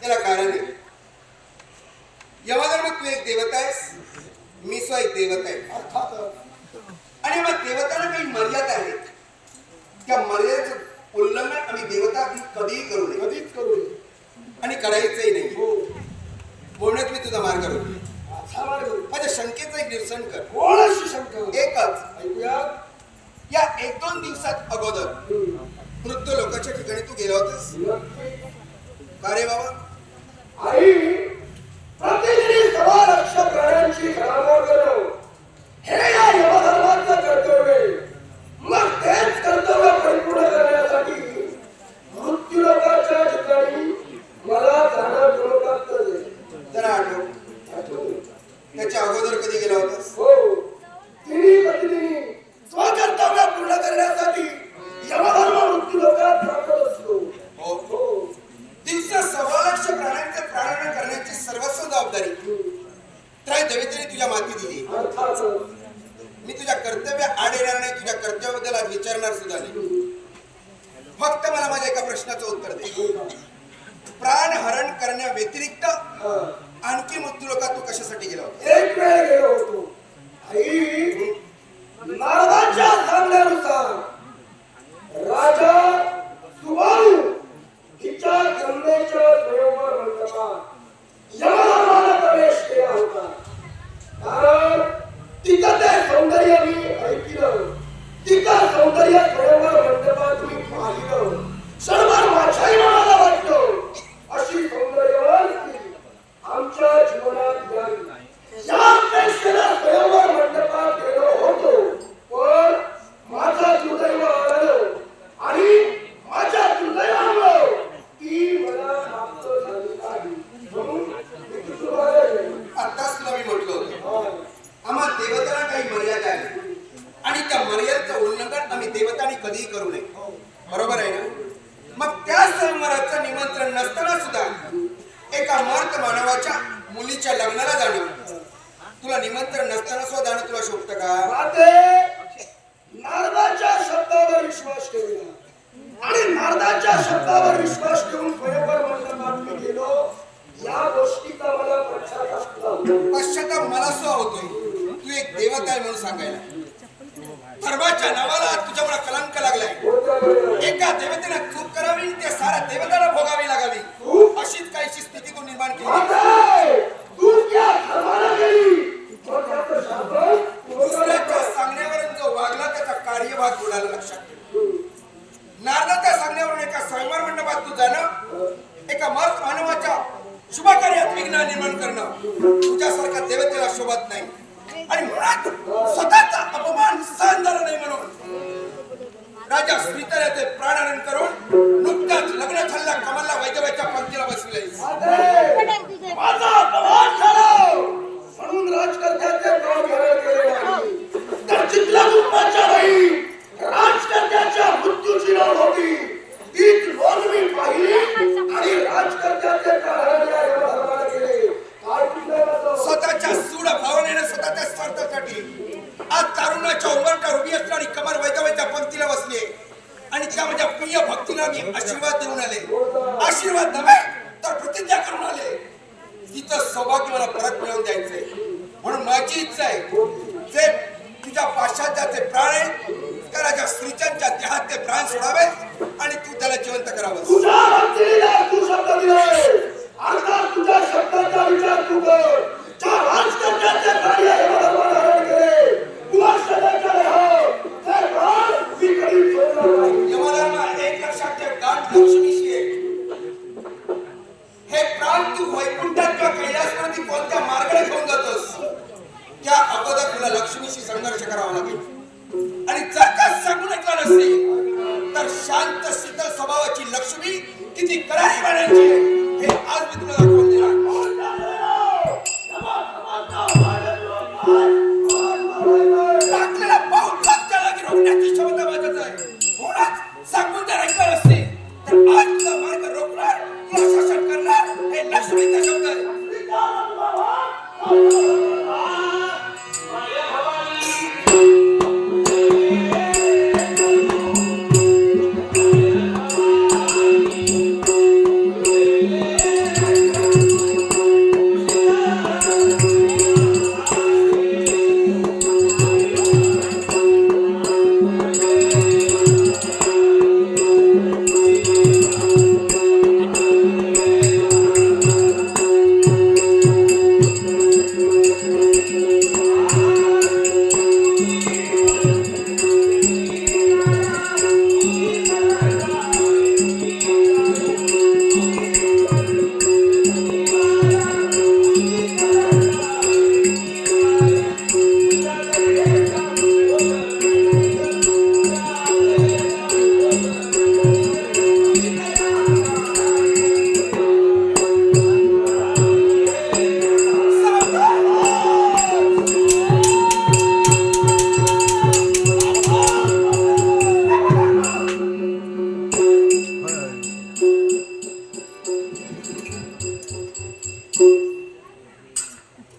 त्याला कारण आहे. यमधर्म तू एक देवता आहेस मी सुद्धा एक देवता आहे. अर्थात आणि मग देवताला काही मर्यादा आहेत. त्या मर्यादेचं उल्लंघन आम्ही देवता कधीही करू नये. कधीच करू नये. आणि करायचंही नाही. हो. बोलण्यात मी तुझा मार्ग रोखली माझ्या शंकेचं एक निरसन कर. कोणाशी शंका एकच. ऐकूया. या एक दोन दिवसात अगोदर मृत्यू लोकांच्या ठिकाणी तू गेला होतास. का रे बाबा आई प्रतिनिधी सभा लक्ष प्राण्यांची घडामोड करणं हे या यमधर्माचं कर्तव्य आहे. मग तेच कर्तव्य परिपूर्ण करण्यासाठी मृत्यू लोकांच्या ठिकाणी मला जाणं गुणप्राप्त आहे. जरा आठव आठवलं? त्याच्या अगोदर कधी गेला होतास? हो. तिन्ही प्रतिनिधी स्वकर्तव्य पूर्ण करण्यासाठी यमधर्म असतो. हो. हो दिवसा सव्वा लक्ष प्राण्यांचे प्राणन करण्याची सर्वस्व जबाबदारी. त्राय देवेंद्रने तुझ्या माती दिली. मी तुझ्या कर्तव्य आड येणार नाही तुझ्या कर्तव्याबद्दल आज विचारणार सुद्धा नाही. फक्त मला माझ्या एका प्रश्नाचं उत्तर दे. 要用哪一个？मुलीच्या लग्नाला जाणं तुला निमंत्रण नसताना सुद्धा जाणं तुला शोभतं का? नारदाच्या शब्दावर विश्वास ठेवला आणि नारदाच्या शब्दावर विश्वास ठेवून मी गेलो या गोष्टीचा मला पश्चाताप मला सुद्धा होतोय. तू एक देवता आहे म्हणून सांगायला. धर्माच्या नावाला तुझ्यामुळे कलंक लागलाय. एका देवतेनं चूक करावी त्या साऱ्या देवताला भोगावी लागावी. तू अशीच काहीशी स्थिती तू निर्माण केली. स्वयंवर मंडपात तू जाणं एका मर्द मानवाच्या शुभ कार्यात विघ्न निर्माण करणं तुझ्यासारख्या देवतेला शोभत नाही. आणि म्हणत स्वतःचा अपमान सहन झाला नाही म्हणून राजा श्रीतऱ्याचे प्राणारण करून नुकत्याच लग्न झालेल्या कमलला वैद्यवाच्या पंक्तीला बसले. माझा अपमान झाला! म्हणून राजकर्त्याचे प्राण हरण केले प्रिय मी आशीर्वाद देऊन आले. आशीर्वाद नव्हे तर प्रतिज्ञा करून आले. तिचं सौभाग्य मला परत मिळवून द्यायचंय. म्हणून माझी इच्छा आहे जे तुझ्या पाश्चात्याचे प्राण आहेत त्या राजा श्रीचंदच्या देहात ते प्राण सोडावे आणि तू त्याला जिवंत करावं शांत शीतल स्वभावाची लक्ष्मी किती करारी बनायची हे आज मी तुम्हाला